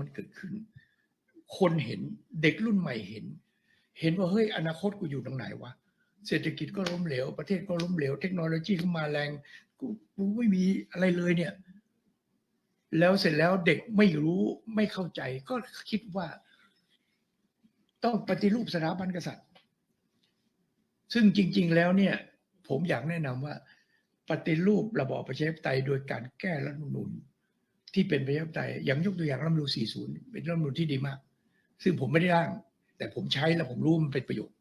มันเกิดขึ้น คนเห็นเด็กรุ่นใหม่เห็น เห็นว่าเฮ้ยอนาคตกูอยู่ตรงไหนวะเศรษฐกิจก็ล้มเหลว ประเทศก็ล้มเหลว เทคโนโลยีก็มาแรงกูกูไม่มีอะไรเลยเนี่ย แล้วเสร็จแล้วเด็กไม่รู้ไม่เข้าใจ ก็คิดว่า ต้องปฏิรูปสถาบันกษัตริย์ ซึ่งจริง ๆ แล้วเนี่ย ผมอยากแนะนำว่า ปฏิรูประบอบประชาธิปไตยโดยการแก้รัฐธรรมนูญ ที่เป็นประชาธิปไตยอย่างยกตัวอย่างรัฐธรรมนูญ40 เป็นรัฐมนูญที่ดีมาก ซึ่งผมไม่ได้ร่าง แต่ผมใช้แล้วผมรู้มันเป็นประโยชน์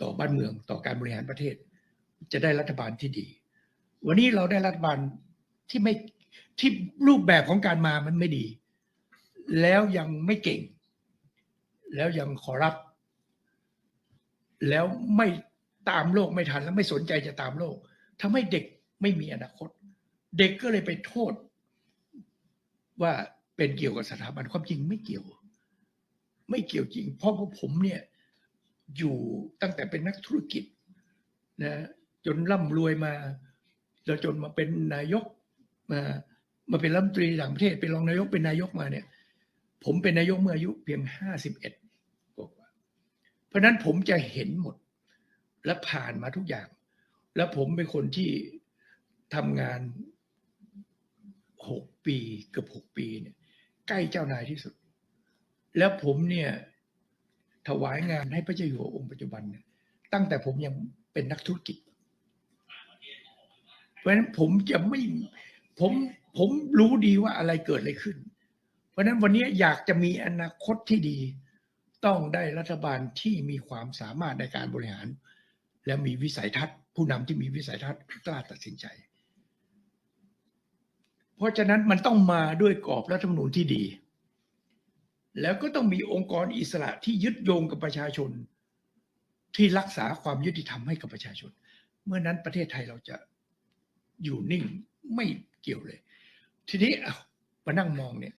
ต่อบ้านเมืองต่อการบริหารประเทศ จะได้รัฐบาลที่ดี วันนี้เราได้รัฐบาลที่ไม่ที่รูปแบบของการมามันไม่ดี แล้วยังไม่เก่ง แล้วยังขอรับ แล้วไม่ตามโลกไม่ทัน แล้วไม่สนใจจะตามโลกทำให้เด็กไม่มีอนาคต เด็กก็เลยไปโทษ ว่าเป็นเกี่ยวกับสถาบันความจริงไม่เกี่ยว ไม่เกี่ยวจริง เพราะว่าผมเนี่ยอยู่ตั้งแต่เป็นนักธุรกิจนะจนร่ำรวยมาแล้วจนมาเป็นนายกมามาเป็นรัฐมนตรีต่างประเทศเป็นรองนายกเป็นนายกมาเนี่ย ผมเป็นนายกเมื่ออายุเพียงห้าสิบเอ็ดกว่าเพราะนั้นผมจะเห็นหมดและผ่านมาทุกอย่าง แล้วผมเป็นคนที่ทำงาน หกปีเกือบหกปีเนี่ยใกล้เจ้านายที่สุด แล้วผมเนี่ยถวายงานให้พระเจ้าอยู่หัวองค์ปัจจุบันเนี่ยตั้งแต่ผมยังเป็นนักธุรกิจ เพราะฉะนั้นผมจะไม่ผมผมรู้ดีว่าอะไรเกิดอะไรขึ้น เพราะฉะนั้นวันนี้อยากจะมีอนาคตที่ดี ต้องได้รัฐบาลที่มีความสามารถในการบริหาร และมีวิสัยทัศน์ ผู้นำที่มีวิสัยทัศน์กล้าตัดสินใจ เพราะฉะนั้นมันต้องมาด้วยกรอบรัฐธรรมนูญที่ดี แล้วก็ต้องมีองค์กรอิสระที่ยึดโยงกับประชาชน ที่รักษาความยุติธรรมให้กับประชาชน เมื่อนั้นประเทศไทยเราจะอยู่นิ่งไม่เกี่ยวเลย ทีนี้เอามานั่งมองเนี่ย